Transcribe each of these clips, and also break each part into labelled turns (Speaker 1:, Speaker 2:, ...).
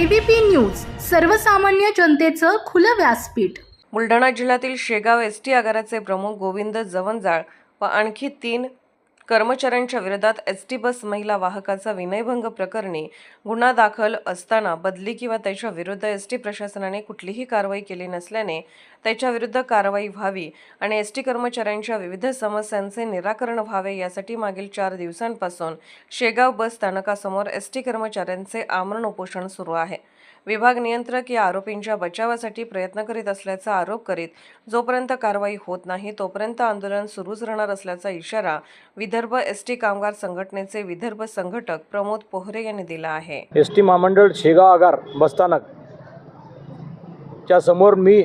Speaker 1: ABP news सर्वसामान्य जनतेचं खुलं व्यासपीठ.
Speaker 2: बुलढाणा जिल्ह्यातील शेगाव एस टी आगाराचे प्रमुख गोविंद जवंजाळ व आणखी तीन कर्मचाऱ्यांच्या विरोधात एस टी बस महिला वाहकाचा विनयभंग प्रकरणी गुन्हा दाखल असताना बदली किंवा त्याच्या विरुद्ध एस टी प्रशासनाने कुठलीही कारवाई केली नसल्याने त्याच्या विरुद्ध कारवाई व्हावी आणि एस टी कर्मचाऱ्यांच्या विविध समस्यांचे निराकरण व्हावे यासाठी मागील चार दिवसांपासून शेगाव बस स्थानकासमोर एस टी कर्मचाऱ्यांचे आमरण उपोषण सुरू आहे. विभाग नियंत्रक या आरोपींच्या बचावासाठी प्रयत्न करीत असल्याचा आरोप करीत जोपर्यंत कारवाई होत नाही तोपर्यंत आंदोलन सुरूच राहणार असल्याचा इशारा विदर्भ एस टी कामगार संघटनेचे विदर्भ संघटक प्रमोद पोहरे यांनी दिला आहे.
Speaker 3: एस टी महामंडळ शेगाव आगार बसस्थानक च्या समोर मी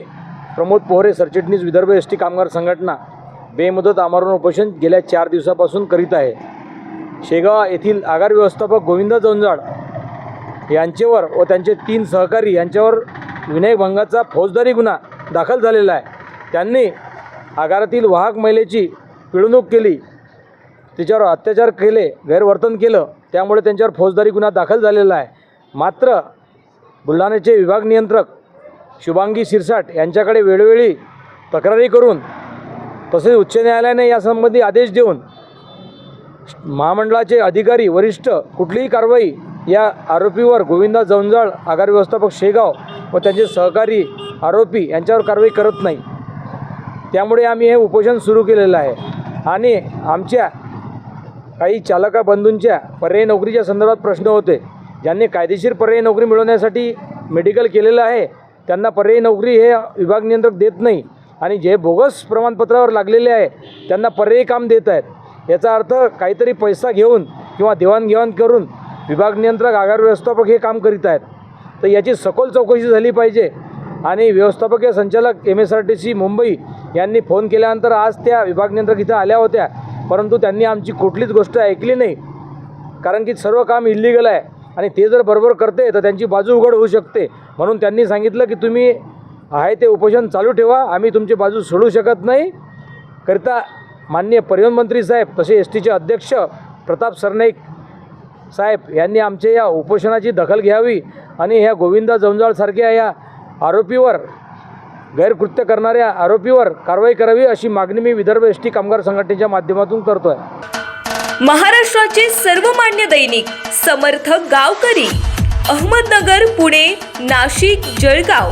Speaker 3: प्रमोद पोहरे सरचिटणीस विदर्भ एस टी कामगार संघटना बेमुदत आमरण उपोषण गेल्या चार दिवसापासून करीत आहे. शेगाव येथील आगार व्यवस्थापक गोविंद जंजाड यांचेवर व त्यांचे तीन सहकारी यांच्यावर विनयभंगाचा फौजदारी गुन्हा दाखल झालेला आहे. त्यांनी आगारातील वाहक महिलेची पिळवणूक केली. तिच्यावर अत्याचार केले गैरवर्तन केलं. त्यामुळे त्यांच्यावर फौजदारी गुन्हा दाखल झालेला आहे. मात्र बुलढाण्याचे विभाग नियंत्रक शुभांगी शिरसाट यांच्याकडे वेळोवेळी तक्रारी करून तसेच उच्च न्यायालयाने यासंबंधी आदेश देऊन महामंडळाचे अधिकारी वरिष्ठ कुठलीही कारवाई या आरोपीवर गोविंदा जवंजाळ आगार व्यवस्थापक शेगाव व त्यांचे सहकारी आरोपी यांच्यावर कारवाई करत नाही. त्यामुळे आम्ही हे उपोषण सुरू केलेलं आहे. आणि आमच्या काही चालका बंधूंच्या पर्यायी नोकरीच्या संदर्भात प्रश्न होते. ज्यांनी कायदेशीर पर्यायी नोकरी मिळवण्यासाठी मेडिकल केलेलं आहे त्यांना पर्यायी नोकरी हे विभाग नियंत्रक देत नाही आणि जे बोगस प्रमाणपत्रावर लागलेले आहे त्यांना पर्यायी काम देत आहेत. याचा अर्थ काहीतरी पैसा घेऊन किंवा देवाणघेवाण करून विभाग नियंत्रक आगार व्यवस्थापक हे काम करीत आहेत. तर याची सखोल चौकशी झाली पाहिजे. आणि व्यवस्थापकीय संचालक M S R T C Mumbai यांनी फोन केल्यानंतर आज त्या विभाग नियंत्रक इथं आल्या होत्या. परंतु त्यांनी आमची कुठलीच गोष्ट ऐकली नाही. कारण की सर्व काम इल्लिगल आहे. आणि ते जर बरोबर करते तर त्यांची बाजू उघड होऊ शकते. म्हणून त्यांनी सांगितलं की तुम्ही आहे ते उपोषण चालू ठेवा. आम्ही तुमची बाजू सोडू शकत नाही. करिता माननीय परिवहन मंत्री साहेब तसे एस टीचे अध्यक्ष प्रताप सरनाईक साहेब यांनी आमच्या या उपोषणाची दखल घ्यावी आणि ह्या गोविंदा जमजाळसारख्या या आरोपीवर गैरकृत्य करणाऱ्या आरोपीवर कारवाई करावी अशी मागणी मी विदर्भ एस टी कामगार संघटनेच्या माध्यमातून करतो आहे
Speaker 4: महाराष्ट्राचे सर्वमान्य दैनिक समर्थ गावकरी अहमदनगर पुणे नाशिक जळगाव.